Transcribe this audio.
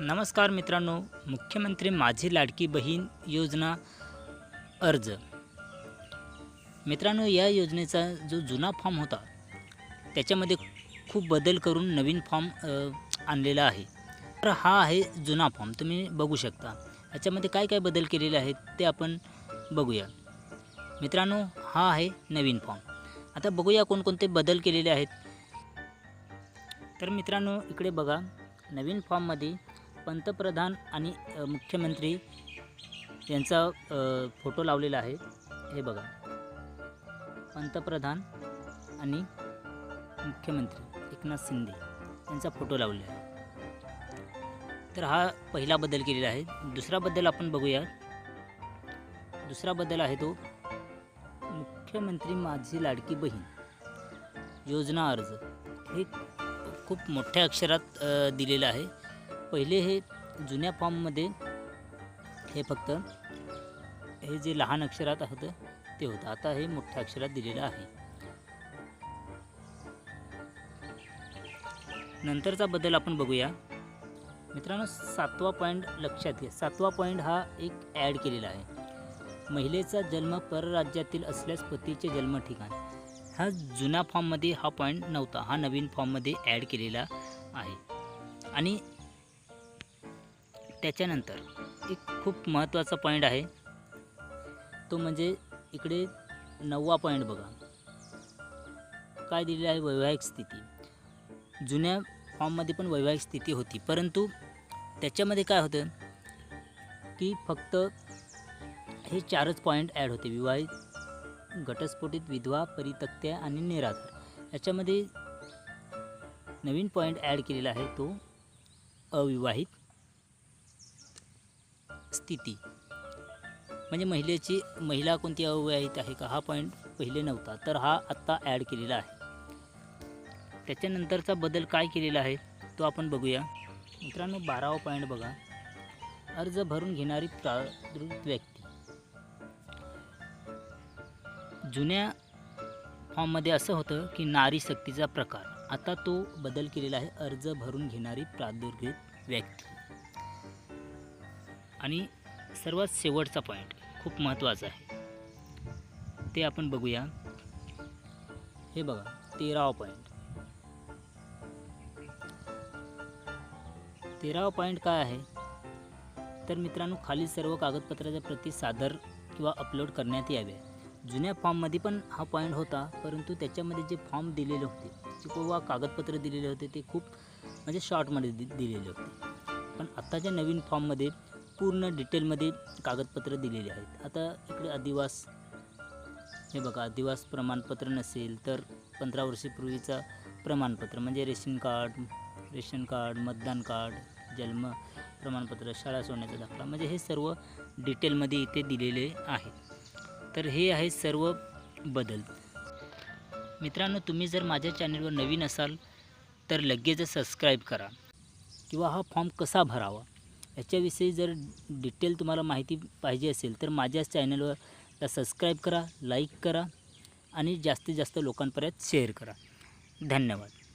नमस्कार मित्रांनो मुख्यमंत्री माझी लाडकी बहीण योजना अर्ज. मित्रांनो या योजनेचा जो जुना फॉर्म होता त्याच्यामध्ये खूप बदल करून नवीन फॉर्म आणलेला आहे. तर हा आहे जुना फॉर्म तुम्ही बघू शकता. याच्यामध्ये काय काय बदल केलेले आहेत ते आपण बघूया. मित्रांनो हा आहे नवीन फॉर्म. आता बघूया कोणकोणते बदल केलेले आहेत. तर मित्रांनो इकडे बघा नवीन फॉर्ममध्ये पंतप्रधान आणि मुख्यमंत्री यांचा फोटो लावलेला आहे. हे बघा. पंतप्रधान आणि मुख्यमंत्री एकनाथ शिंदे यांचा फोटो लावलेला आहे. तर हा पहिला बदल केलेला आहे. दुसरा बदल आपण बघूया. दुसरा बदल आहे तो मुख्यमंत्री माझी लाडकी बहीण योजना अर्ज. हे खूप मोठ्या अक्षरात दिलेलं आहे. पहिले हे जुन्या फॉर्ममध्ये हे फक्त हे जे लहान अक्षरात होतं ते होतं. आता हे मोठ्या अक्षरात दिलेलं आहे. नंतरचा बदल आपण बघूया. मित्रांनो सातवा पॉईंट लक्षात घ्या. सातवा पॉईंट हा एक ॲड केलेला आहे. महिलेचा जन्म परराज्यातील असल्यास पतीचे जन्म ठिकाण. हा जुन्या फॉर्ममध्ये हा पॉईंट नव्हता. हा नवीन फॉर्ममध्ये ॲड केलेला आहे. आणि त्याच्यानंतर एक खूप महत्त्वाचा पॉईंट आहे. तो म्हणजे इकडे नववा पॉईंट बघा. काय दिलेलं आहे? वैवाहिक स्थिती. जुन्या फॉर्ममध्ये पण वैवाहिक स्थिती होती. परंतु त्याच्यामध्ये काय होतं? की फक्त हे चारच पॉईंट ॲड होते. विवाहित घटस्फोटित विधवा परितक्त्या आणि निराधार. याच्यामध्ये नवीन पॉईंट ॲड केलेला आहे तो अविवाहित स्थिती. म्हणजे महिलेची महिला कोणती अवयवित आहे का? हा पॉईंट पहिले नव्हता. तर हा आत्ता ॲड केलेला आहे. त्याच्यानंतरचा बदल काय केलेला आहे तो आपण बघूया. मित्रांनो बारावा पॉईंट बघा. अर्ज भरून घेणारी प्रादृत व्यक्ती. जुन्या फॉर्ममध्ये असं होतं की नारी शक्तीचा प्रकार. आता तो बदल केलेला आहे. अर्ज भरून घेणारी प्रादुर्भित व्यक्ती. आणि सर्वात शेवटचा पॉईंट खूप महत्त्वाचा आहे. ते आपण बघूया. हे बघा तेरावा पॉईंट तेरावा पॉईंट काय आहे? तर मित्रांनो खाली सर्व कागदपत्राच्या प्रती सादर किंवा अपलोड करण्यात याव्या जुन्या फॉर्ममध्ये पण हा पॉईंट होता परंतु त्याच्यामध्ये जे फॉर्म दिलेले होते किंवा कागदपत्र दिलेले होते ते खूप म्हणजे शॉर्टमध्ये दि दिलेले होते. पण आत्ताच्या नवीन फॉर्ममध्ये पूर्ण डिटेलमध्ये कागदपत्र दिलेली आहेत. आता इकडे अधिवास हे बघा अधिवास प्रमाणपत्र नसेल तर पंधरा वर्षापूर्वीचा प्रमाणपत्र म्हणजे रेशन कार्ड रेशन कार्ड मतदान कार्ड जन्म प्रमाणपत्र शाळा सोडण्याचा दाखला म्हणजे हे सर्व डिटेलमध्ये इथे दिलेले आहे. तर हे आहे सर्व बदल. मित्रांनो तुम्ही जर माझ्या चॅनलवर नवीन असाल तर लगेच सबस्क्राईब करा किंवा हा फॉर्म कसा भरावा? याच्याविषयी जर डिटेल तुम्हाला माहिती पाहिजे असेल तर माझ्या चॅनलवर सबस्क्राईब करा लाईक करा आणि जास्तीत जास्त लोकांपर्यंत शेअर करा. धन्यवाद.